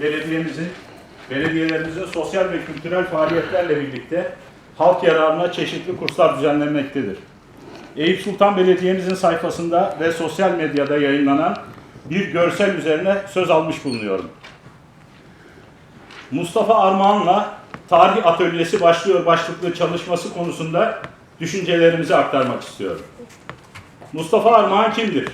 belediyemizin, belediyelerimizin sosyal ve kültürel faaliyetlerle birlikte halk yararına çeşitli kurslar düzenlenmektedir. Eyüp Sultan Belediye'mizin sayfasında ve sosyal medyada yayınlanan bir görsel üzerine söz almış bulunuyorum. Mustafa Armağan'la Tarih Atölyesi başlıyor başlıklı çalışması konusunda düşüncelerimizi aktarmak istiyorum. Mustafa Armağan kimdir?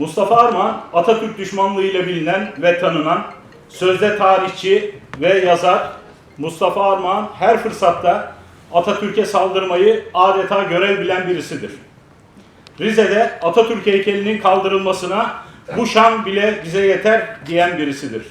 Mustafa Armağan, Atatürk düşmanlığıyla bilinen ve tanınan sözde tarihçi ve yazar Mustafa Armağan her fırsatta Atatürk'e saldırmayı adeta görev bilen birisidir. Rize'de Atatürk heykelinin kaldırılmasına bu şan bile bize yeter diyen birisidir.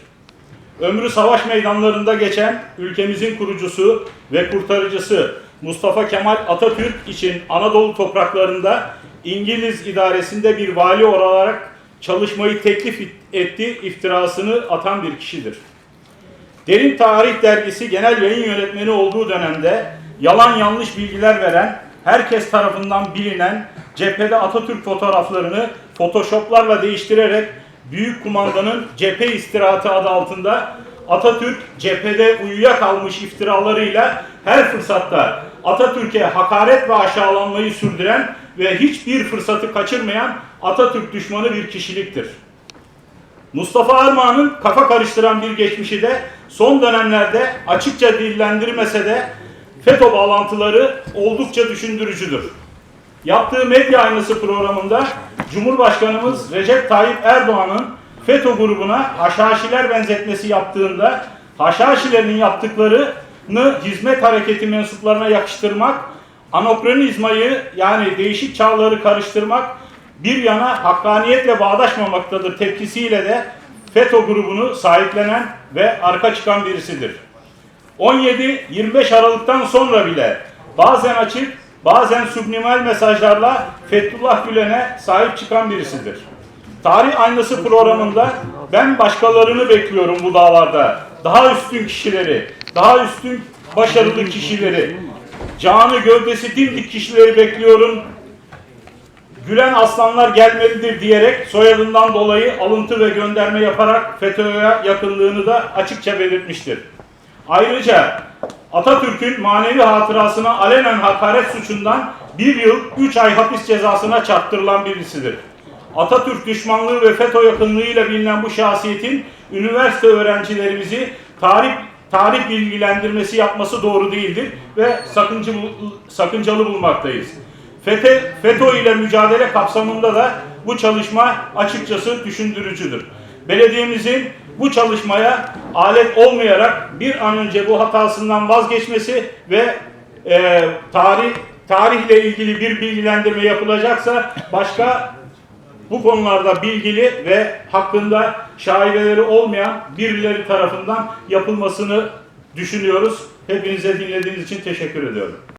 Ömrü savaş meydanlarında geçen ülkemizin kurucusu ve kurtarıcısı Mustafa Kemal Atatürk için Anadolu topraklarında İngiliz idaresinde bir vali olarak çalışmayı teklif etti, iftirasını atan bir kişidir. Derin Tarih Dergisi genel yayın yönetmeni olduğu dönemde yalan yanlış bilgiler veren, herkes tarafından bilinen cephede Atatürk fotoğraflarını photoshoplarla değiştirerek Büyük Kumandanın cephe istirahatı adı altında Atatürk cephede uyuyakalmış iftiralarıyla her fırsatta Atatürk'e hakaret ve aşağılanmayı sürdüren ve hiçbir fırsatı kaçırmayan Atatürk düşmanı bir kişiliktir. Mustafa Armağan'ın kafa karıştıran bir geçmişi de son dönemlerde açıkça dillendirmese de FETÖ bağlantıları oldukça düşündürücüdür. Yaptığı medya aynası programında Cumhurbaşkanımız Recep Tayyip Erdoğan'ın FETÖ grubuna haşhaşiler benzetmesi yaptığında haşhaşilerin yaptıklarını hizmet hareketi mensuplarına yakıştırmak, anokronizmayı yani değişik çağları karıştırmak bir yana hakkaniyetle bağdaşmamaktadır tepkisiyle de FETÖ grubunu sahiplenen ve arka çıkan birisidir. 17-25 Aralık'tan sonra bile bazen açık, bazen subliminal mesajlarla Fethullah Gülen'e sahip çıkan birisidir. Tarih Aynası programında ben başkalarını bekliyorum bu dağlarda. Daha üstün kişileri, daha üstün başarılı kişileri, canı gövdesi dimdik kişileri bekliyorum. Gülen aslanlar gelmelidir diyerek soyadından dolayı alıntı ve gönderme yaparak FETÖ'ye yakınlığını da açıkça belirtmiştir. Ayrıca Atatürk'ün manevi hatırasına alenen hakaret suçundan bir yıl üç ay hapis cezasına çarptırılan birisidir. Atatürk düşmanlığı ve FETÖ yakınlığıyla bilinen bu şahsiyetin üniversite öğrencilerimizi tarih tarih bilgilendirmesi yapması doğru değildir ve sakıncı, sakıncalı bulmaktayız. FETÖ, FETÖ ile mücadele kapsamında da bu çalışma açıkçası düşündürücüdür. Belediyemizin bu çalışmaya alet olmayarak bir an önce bu hatasından vazgeçmesi ve e, tarih tarihle ilgili bir bilgilendirme yapılacaksa başka bu konularda bilgili ve hakkında şaibeleri olmayan birileri tarafından yapılmasını düşünüyoruz. Hepinize dinlediğiniz için teşekkür ediyorum.